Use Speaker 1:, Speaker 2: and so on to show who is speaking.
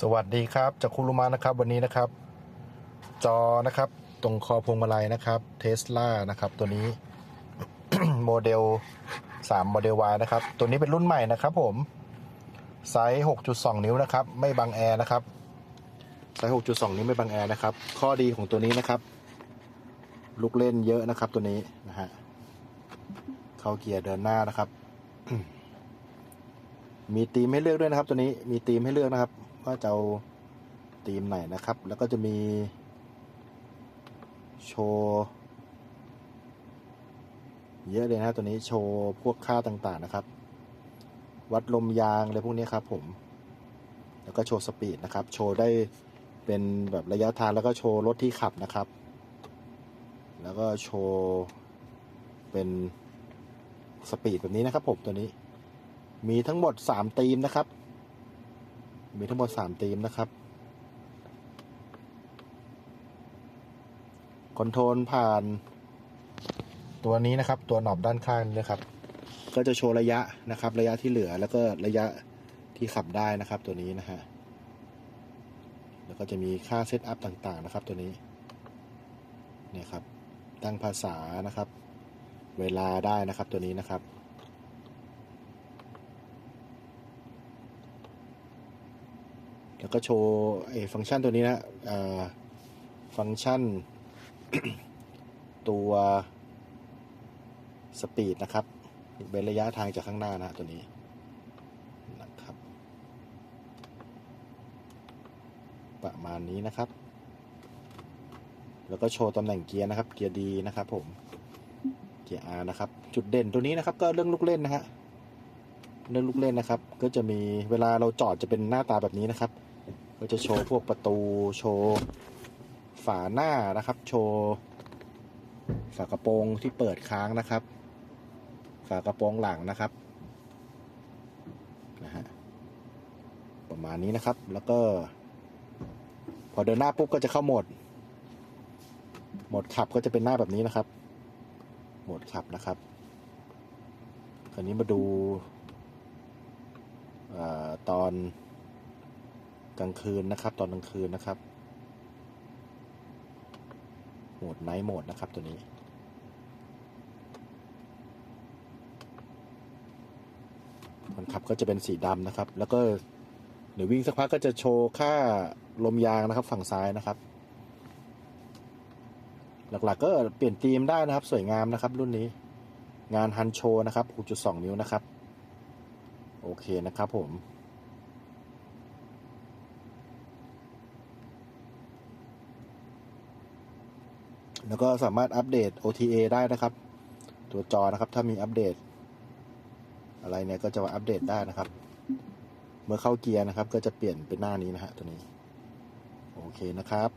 Speaker 1: สวัสดีครับจากคุรุมานะครับวันนี้นะครับ จอนะครับ ตรงคอพวงมาลัยนะครับเทสลานะครับ ตัวนี้ โมเดล3โมเดล Y นะครับ ตัวนี้เป็นรุ่นใหม่นะครับผม ไซส์ 6.2 นิ้วนะครับ ไม่บังแอร์นะครับ ไซส์ 6.2 นิ้วไม่บังแอร์นะครับ ข้อดีของตัวนี้นะครับ ลูกเล่นเยอะนะครับ ตัวนี้นะฮะเข้าเกียร์เดินหน้านะครับ มีธีมให้เลือกด้วยนะครับ ตัวนี้มีธีมให้เลือกนะครับ ว่าจะเอาธีมไหนนะครับ แล้วก็จะมี โชว์เยอะเลยนะตัวนี้โชว์พวกค่าต่างๆนะครับ วัดลมยางอะไรพวกนี้ครับผม แล้วก็โชว์สปีดนะครับ โชว์ได้เป็นแบบระยะทางแล้วก็โชว์รถที่ขับนะครับ แล้วก็โชว์เป็นสปีดแบบนี้นะครับผมตัวนี้ มีทั้งหมดสามธีมนะครับ มีทั้งหมดสามธีมนะครับ คอนโทรลผ่าน ตัวนี้นะครับ ตัวหนอบด้านข้างนี้นะครับ ก็จะโชว์ระยะนะครับ ระยะที่เหลือแล้วก็ระยะที่ขับได้นะครับ ตัวนี้นะฮะแล้วก็จะมีค่าเซตอัพต่างๆนะครับ ตัวนี้เนี่ยครับ ตั้งภาษานะครับ เวลาได้นะครับตัวนี้นะครับ แล้วก็โชว์ไอ้ฟังก์ชันตัวนี้นะฟังก์ชัน ตัวสปีดนะครับเป็นระยะทางจากข้างหน้านะตัวนี้นะครับ ประมาณนี้นะครับ แล้วก็โชว์ตำแหน่งเกียร์นะครับ เกียร์ดีนะครับผม เกียร์ R นะครับ จุดเด่นตัวนี้นะครับ ก็เรื่องลูกเล่นนะฮะเรื่องลูกเล่นนะครับ ก็จะมีเวลาเราจอดจะเป็นหน้าตาแบบนี้นะครับ ก็จะโชว์พวกประตูโชว์ฝาหน้านะครับ โชว์ฝากระโปรงที่เปิดค้างนะครับ ฝากระโปรงหลังนะครับนะฮะประมาณนี้นะครับ แล้วก็ พอเดินหน้าปุ๊บก็จะเข้าโหมดโหมดขับก็จะเป็นหน้าแบบนี้นะครับโหมดขับนะครับ คราวนี้มาดูอาตอน กลางคืนนะครับ ตอนกลางคืนนะครับ โหมดไนท์โหมดนะครับตัวนี้ คนขับก็จะเป็นสีดำนะครับ แล้วก็เดี๋ยววิ่งสักพักก็จะโชว์ค่าลมยางนะครับ ฝั่งซ้ายนะครับ หลักๆก็เปลี่ยนธีมได้นะครับ สวยงามนะครับ รุ่นนี้ งานฮันโชนะครับ 6.2 นิ้วนะครับ โอเคนะครับผม แล้วก็สามารถอัปเดต OTA ได้นะครับ ตัวจอนะครับ ถ้ามีอัปเดต อะไรเนี่ยก็จะมาอัปเดตได้นะครับ เมื่อเข้าเกียร์นะครับ ก็จะเปลี่ยนเป็นหน้านี้นะฮะตัวนี้ โอเคนะครับ